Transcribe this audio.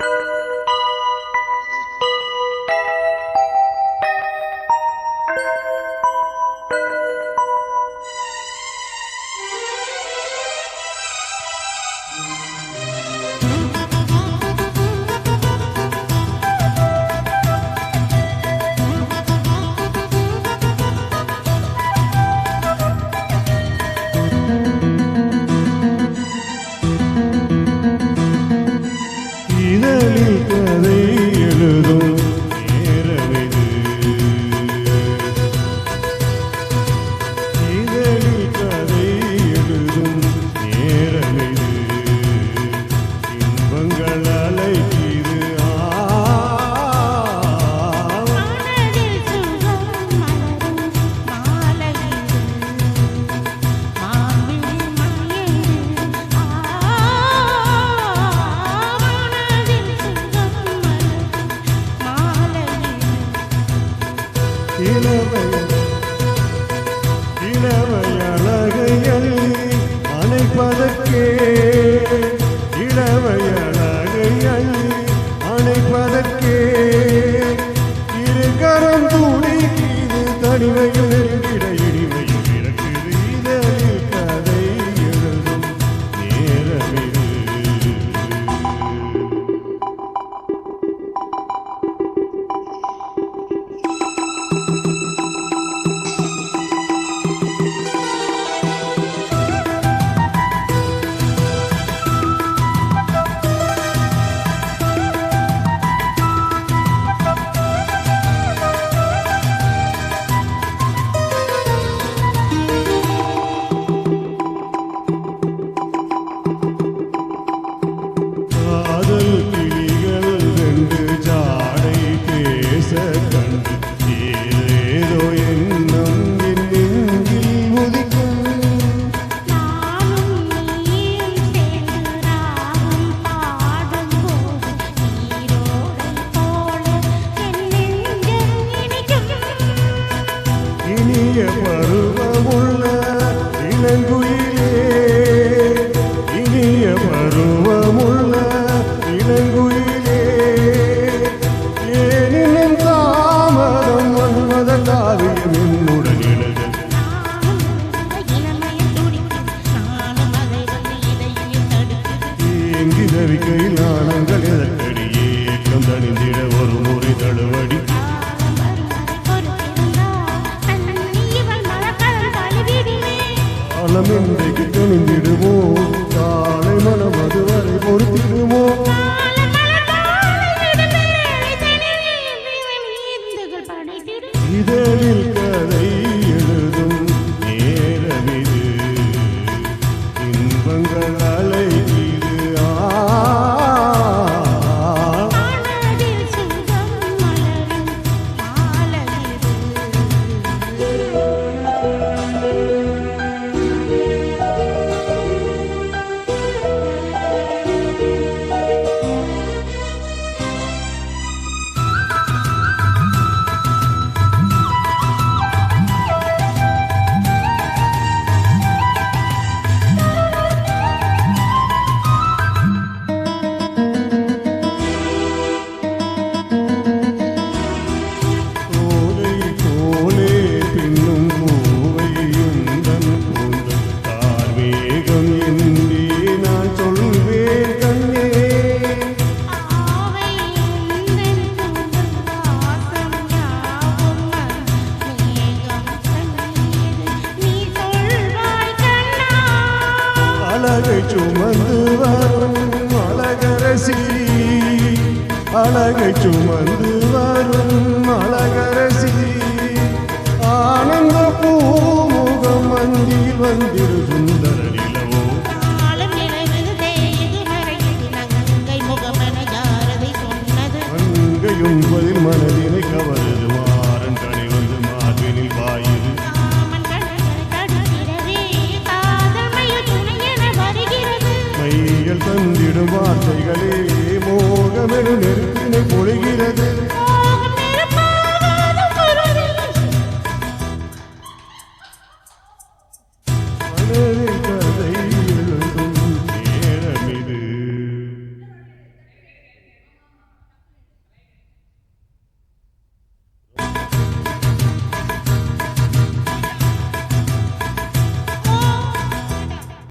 you இளவய இளவய அழகையை அணைப்பதற்கே. இளவய que parou சந்தைக்கு துணிந்திடுவோம் காலை மனம் அதுவரை பொறுத்திடுவோம். இதழில் கதை சுமந்து வரும் அழகரசி. அழகை சுமந்து வரும் அழகரசி. ஆனந்த பூமுகம் மந்தியில் வந்திரு சுந்தர நிலவோ. அங்கையும் மனதினை கவருது நீங்கள் தந்திடும் வார்த்தைகளே மோகமெனு